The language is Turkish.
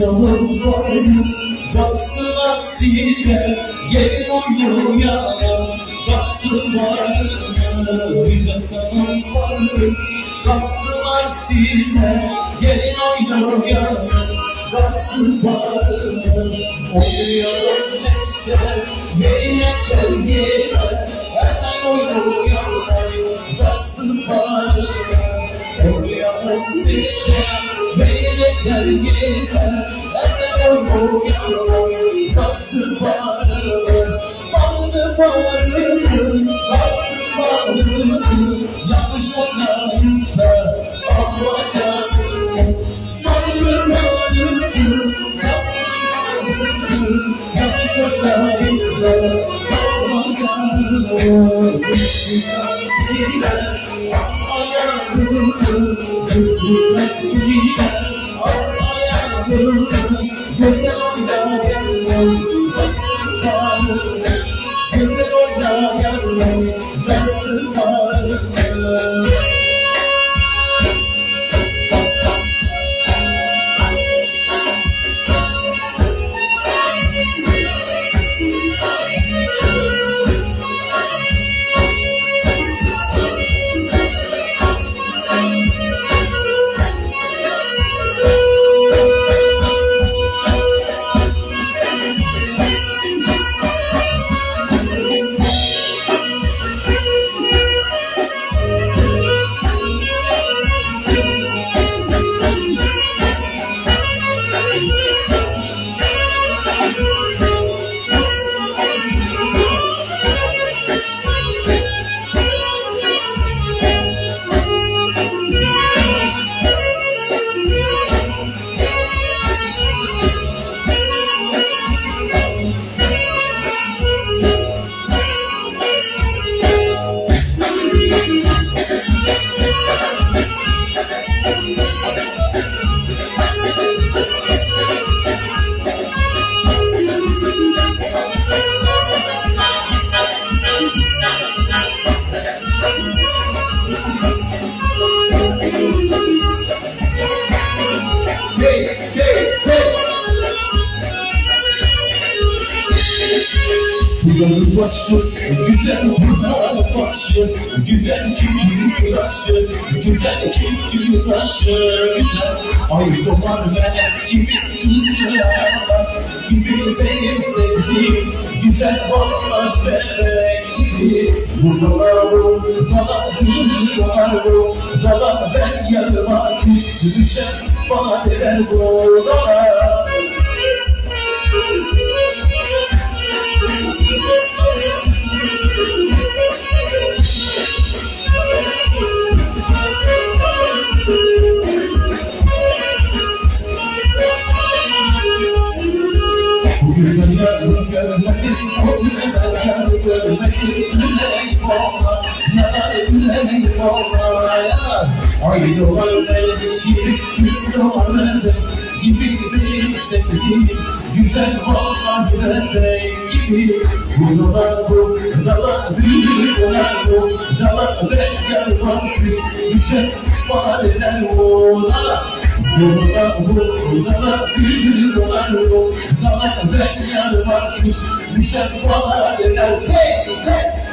Salın varmış Bastılar size. Oynuya Baksınlar Bir de salın varmış Bastılar size. Gelin oynuya Baksınlar Oynuyor neşe Yine telgine Hemen oynuya Baksınlar Oynuyor neşe Beyne tergine Ede oynuyor Nasıl bağırır Bağlı bağırır Nasıl bağırır Yanlış oynayıp da Anlayacağım Bağlı bağırır Nasıl bağırır Yanlış oynayıp da Anlayacağım Bismillahirrahmanirrahim az Jesús, Buranın başı, güzel buranın başı Güzel kimin başı, güzel kimin başı ay dolar melek gibi kızı Gibi benim sevdiğim güzel varlar melek gibi Buralarım, dalarım, dalarım Dalar ben yanıma küs düşen badeler buralar Bugün ey baba ya Ay dolar vermişim, tüm dolarlarım Gibi bir sevdiğim, güzel vallahi vermek gibi Bu dolar bu, dolar büyük dolar bu Dolar ben yardım küs, düşen fareler ola dolar bu küs Düşen bana gelir Tek tek